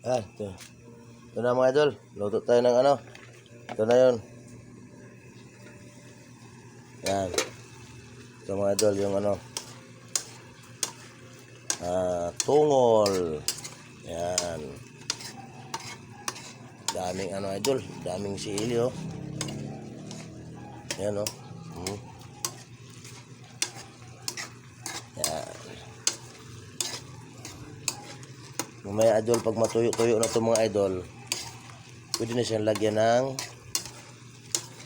Ah, ito. Ito na mga idol. Luto tayo ng ano. Ito na yun. Yan. Ito mga idol, yung ano. Ah, tungol. Yan. Daming ano idol. Daming sili oh. Yan oh. Hmm. Yan. Mamaya idol, pag matuyo-tuyo na itong mga idol, pwede na siyang lagyan ng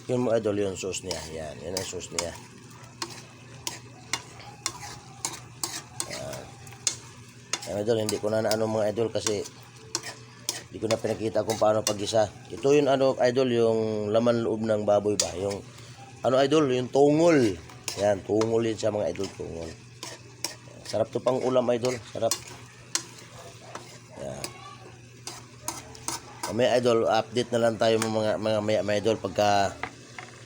yun mo idol, yung sauce niya. Yan, yan ang sauce niya. Yan. Idol, hindi ko na naano mga idol kasi hindi ko na pinakita kung paano pag-isa. Ito yung ano idol, yung laman loob ng baboy ba? Yung ano idol, yung tungol. Yan, tungol yun sa mga idol, tungol. Sarap to pang ulam idol, sarap. May idol, update na lang tayo mga mga mga, mga idol pagka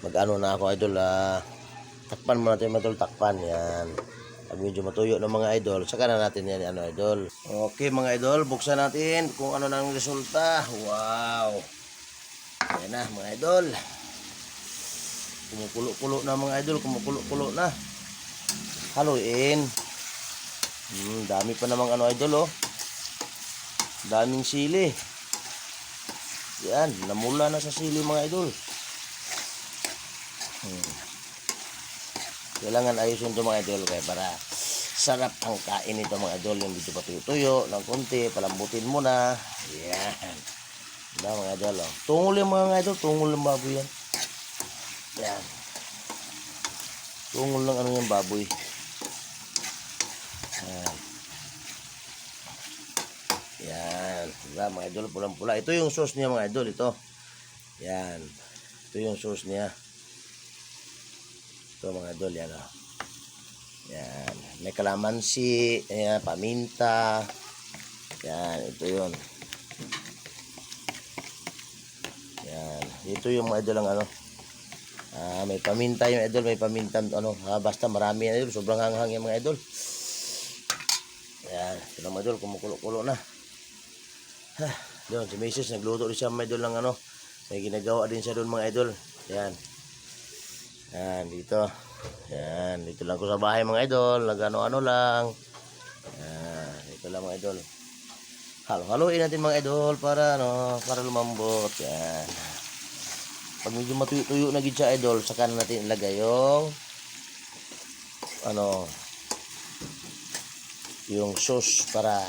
mag-ano na ako idol ah takpan mo natin mga idol, takpan yan. Pag medyo matuyo ng mga idol, saka na natin yan ano idol. Okay mga idol, buksan natin kung ano nang resulta. Wow. Ayan na mga idol. Kumukulo-kulo na mga idol, kumukulo-kulo na. Haluin. Hmm, dami pa namang ano idol oh. Daming sili. Yan, namula na sa sili mga idol. Hmm. Kailangan ayusin ito mga idol kaya para sarap ang kain nito mga idol. Yung dito pa tuyo ng konti, palambutin mo na. Yan. Diba mga idol oh. Tungol yung mga idol, tungol ng baboy yan. Yan. Tungol ng ano yung baboy. Yan. Yan. Diba mga idol, pulang-pula. Ito yung sauce niya mga idol, ito. Yan. Ito yung sauce niya. Ito mga idol, yan o. Yan. May kalamansi, ayan, paminta. Yan, ito yun. Yan. Ito yung mga idol ang ano. Ah, may paminta yung idol, may paminta ano, ah, basta marami yan idol, sobrang hanghang yung mga idol. Yan, na mga idol, kumukulo-kulo na. Doon, si Mrs. nagluto rin siya mga idol ng ano. May ginagawa din siya doon mga idol. Yan. Yan, dito. Yan, dito lang ko sa bahay mga idol. Nagano-ano lang. Yan, dito lang mga idol. Halo-haloin natin mga idol para ano, para lumambot. Yan. Pag medyo matuyo-tuyo na gid siya idol, saka na natin ilagay yung ano yung sauce para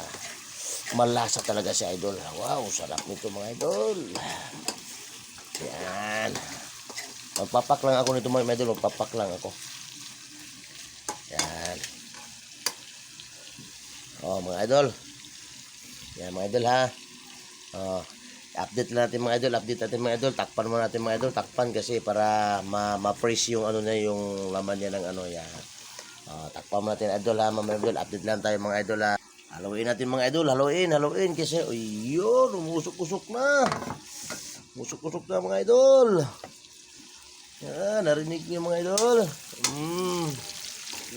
malasa talaga si idol. Wow, sarap nito mga idol. Yan. Magpapak lang ako nito mga idol, magpapak lang ako. Yan. Oh, mga idol. Yan mga idol ha. Oh, update natin mga idol, update natin mga idol. Takpan mo natin mga idol, takpan kasi para ma ma-freeze yung ano niya, yung laman niya ng ano yan. Oh, takpan mo natin idol ha, mga idol. Update lang tayo mga idol ha. Haluin natin mga idol, haluin, haluin kasi uy, yun, umusok-usok na. Umusok-usok na mga idol. Yan, narinig niyo mga idol. Mm.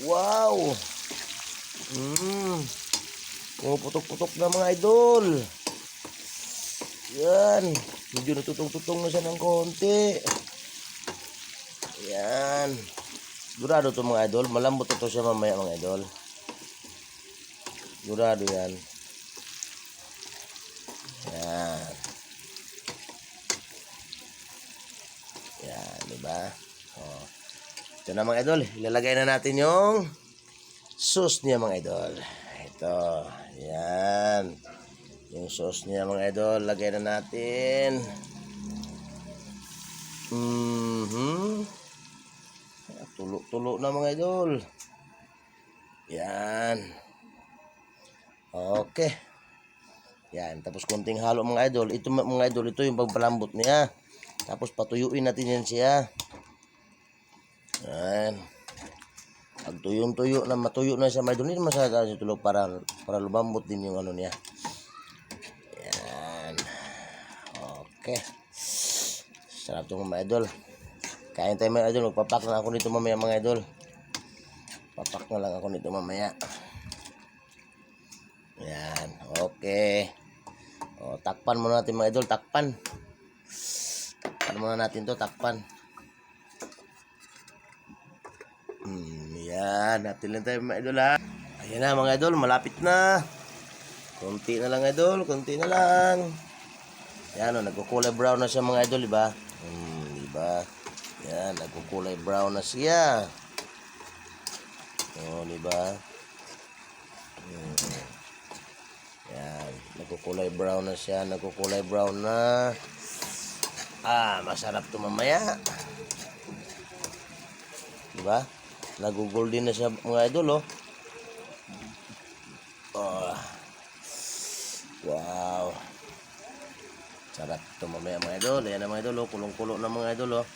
Wow. Mm. Pumuputok-putok na mga idol. Yan. Medyo natutong-tutong na siya ng konti. Yan. Sigurado to mga idol. Malambot ito siya mamaya mga idol. Sigurado yan. Yan. Yan, di ba? Oh. Ito na mga idol. Ilalagay na natin yung sauce niya mga idol. Ito. Yan. Yung sauce niya mga idol. Lagay na natin. Mhm. Tulo-tulo na mga idol. Yan. Okay. Yan. Tapos konting halo mga idol. Ito mga idol, ito yung pagpalambot niya. Tapos patuyuin natin yan siya. Yan. Pag tuyong-tuyo na matuyo na siya hindi naman sa si tulog para para lumambot din yung ano niya. Yan. Okay. Sarap itong mga idol. Kain tayo mga idol. Magpapak na ako nito mamaya mga idol. Papak na lang ako nito mamaya. Yan. Okay. O, takpan muna natin mga idol, takpan. Takpan muna natin to, takpan. Hmm, yan. Natin lang tayo mga idol ha. Ayan na mga idol, malapit na. Kunti na lang idol, kunti na lang. Yan o, nagkukulay brown na siya mga idol, di ba? Hmm, di ba? Yan, nagkukulay brown na siya. O, di ba? Hmm. Yan, nagkukulay brown na siya, nagkukulay brown na. Ah, masarap to mamaya. Di ba? Nagugol din na siya mga idol, oh. Oh. Wow. Sarap to mamaya mga idol. Ayan na mga idol, oh. Kulong-kulo na mga idol, oh.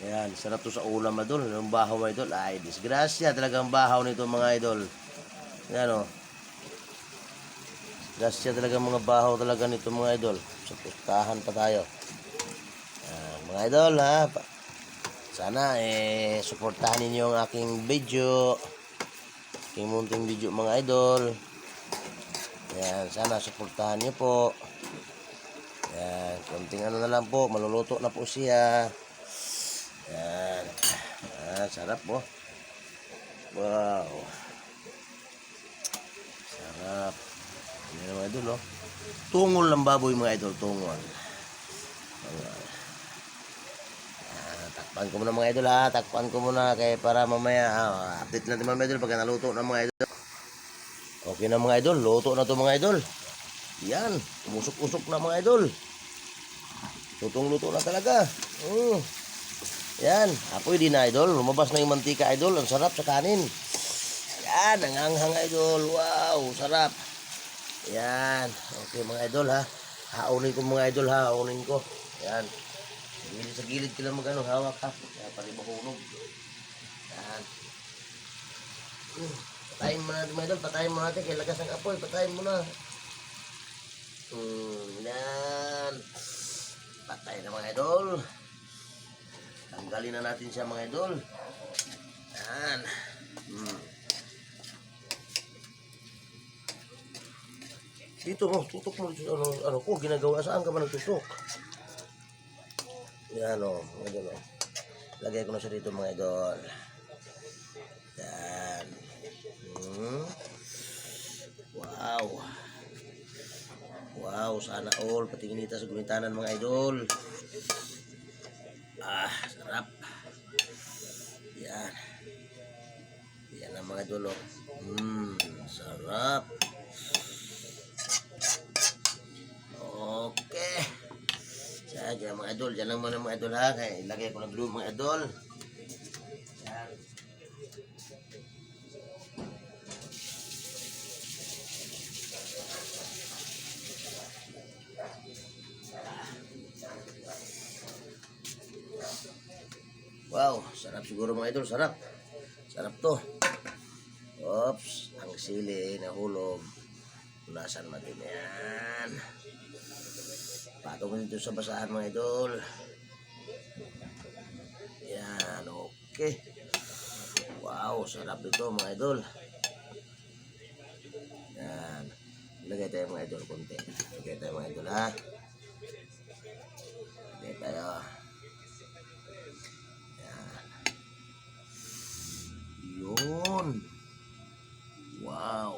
Ayan, sarap to sa ulam mga idol. Yung bahaw mga idol. Ay, disgrasya talagang bahaw nito mga idol. Ayan, oh. Disgrasya talaga mga bahaw talaga nito mga idol. So, pustahan pa tayo. Ayan, mga idol, ha. Sana eh suportahan ninyo ang aking video. Aking munting video mga idol. Yan, sana suportahan niyo po. Yan, konting ano na lang po, maluluto na po siya. Yan. Ah, sarap po. Wow. Sarap. Yan mga idol, oh. Tungol ng baboy mga idol, tungol. Tungol. Ah, takpan ko muna mga idol ha. Takpan ko muna kaya para mamaya ah, update natin mga idol pag naluto na mga idol. Okay na mga idol. Luto na to mga idol. Yan. Umusok-usok na mga idol. Lutong-luto na talaga. Mm. Yan. Apoy din idol. Lumabas na yung mantika idol. Ang sarap sa kanin. Yan. Nanganghang idol. Wow. Sarap. Yan. Okay mga idol ha. Haunin ko mga idol ha. Haunin ko. Yan. Sa gilid, sa gilid ka lang magano hawak ha. Kaya pari mahulog. Yan. Hmm. Patayin mo natin mga idol. Patayin mo natin. Kaya ang apoy. Patayin mo na. Hmm. Yan. Patay na mga idol. Tanggalin na natin siya mga idol. Yan. Hmm. Dito mo, tutok mo ano, ano ko, ginagawa. Saan ka ba nagtutok? Yan o, mga idol o. Lagay ko na siya dito mga idol. Yan. Hmm. Wow. Wow, sana all. Pati inita sa gunitanan mga idol. Ah, sarap. Yan. Yan ang mga idol o. Hmm, sarap. Okay. Sa dyan mga idol, dyan lang muna mga idol ha. Kaya ilagay ko ng glue mga idol. Yan. Wow, sarap siguro mga idol, sarap. Sarap to. Oops, ang sili nahulog. Punasan natin yan. Patong dito sa basahan mga idol. Yan, okay. Wow, sarap ito mga idol. Yan. Lagay tayo mga idol konti. Lagay tayo mga idol ha. Lagay tayo. Yan. Yun. Wow.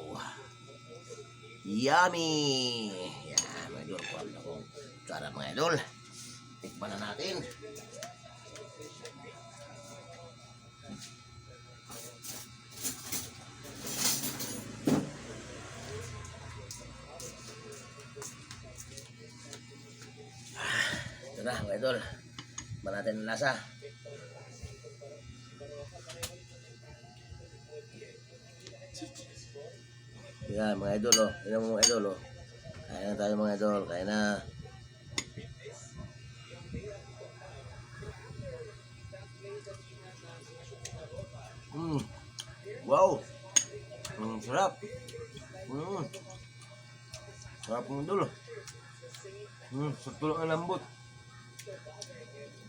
Yummy! Yan, mga idol. Kuha na sarap mga idol. Tikman na natin. Ah, Ito na mga idol. Tikman natin ang lasa. Yan, mga idol, oh. Yan mga idol, oh. Kaya na tayo mga idol. Kaya na. Mm. Wow. Mm, sarap. Mm. Sarap ng idol, oh. Mm, sakto lang ang lambot.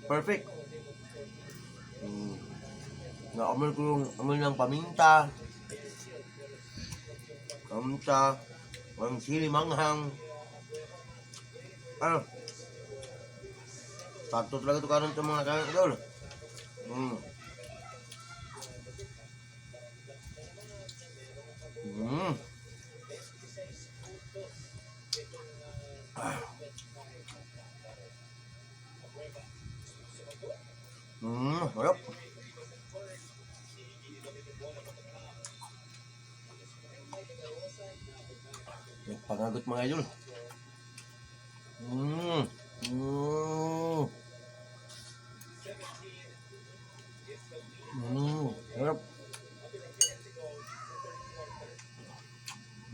Perfect. Mm. Naamoy ko yung amoy ng paminta. Kamsa, ang sili manghang. Ano? Sakto talaga ito karon ito mga kain idol. Mm. Pangagot mga idol. Mm. Mm. Mm. Harap.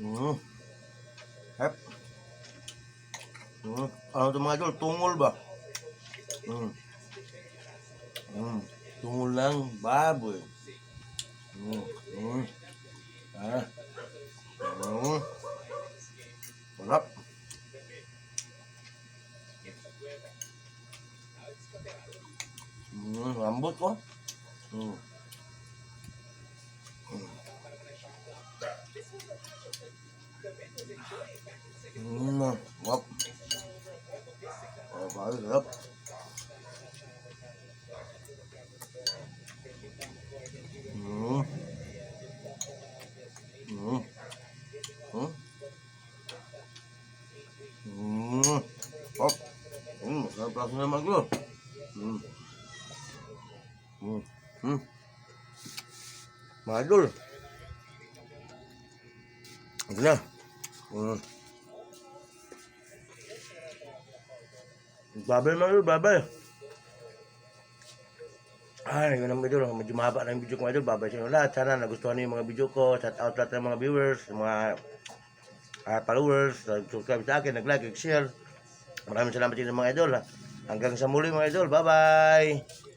Mm. Harap. Mm. Ano ito mga idol? Tungol ba? Mm. Mm. Tungol lang, baboy. Mm. Mm. Ah. Mm. Harap. Mm, lambot ko. Mm. Mm. Mm, Madul. Ito na. Hmm. Babay mga idol, babay. Ay, yun ang video. Medyo mahaba na yung video ko mga idol. Babay sa inyo lahat. Sana nagustuhan niyo yung mga video ko. Shout out lahat ng mga viewers, mga ah, followers, subscribe sa akin, nag-like, nag-share. Maraming salamat sa inyo mga idol. ha. Hanggang sa muli mga idol. Bye-bye.